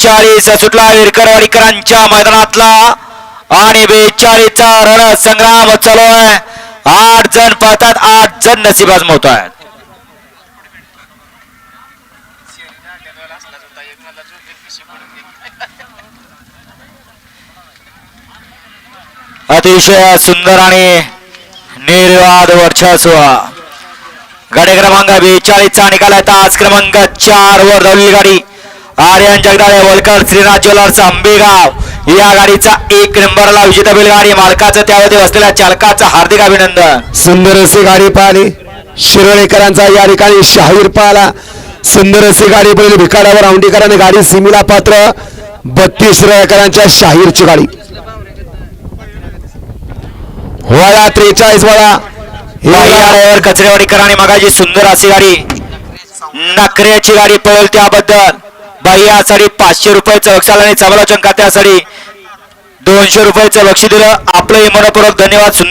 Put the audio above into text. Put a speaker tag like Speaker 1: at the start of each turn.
Speaker 1: बेचाळीस सुटला विरकरवाडीकरांच्या मैदानातला. आणि बेचाळीसचा रण संग्राम चालू आहे आठ जण पाहतात आठ जण नसीब आजमवत आहेत अतिशय सुंदर आणि निर्वाद वर्चस्व. गाडी क्रमांक बेचाळीसचा निकाल आहे. तास क्रमांक चार वर धावली गाडी. आर्यन जगदाळे होलकर श्रीनाथ ज्वेलर्स आंबेगाव. या गाडीचा एक नंबरला विजेता बैलगाडी मालकाचं त्यामध्ये बसलेल्या चालकाचं हार्दिक अभिनंदन.
Speaker 2: सुंदर अशी गाडी पाहिली. शिरोळेकरांचा या ठिकाणी शाहीर पाहिला. सुंदर अशी गाडी पहिली भिकाडावर औंडीकरांनी गाडी सिमीला पात्र. बत्तीस शिरोळेकरांच्या शाहीरची गाडी. वळा त्रेचाळीस वळा.
Speaker 1: कचरेवाडीकरांनी मगाची सुंदर अशी गाडी. नखऱ्याची गाडी पळेल त्याबद्दल. बाह्यासाठी पाचशे रुपयाचं लक्षाला आणि समालोचन त्यासाठी. दोनशे रुपयाचं लक्ष दिलं. आपलंही मनपूर्वक धन्यवाद. सुंदर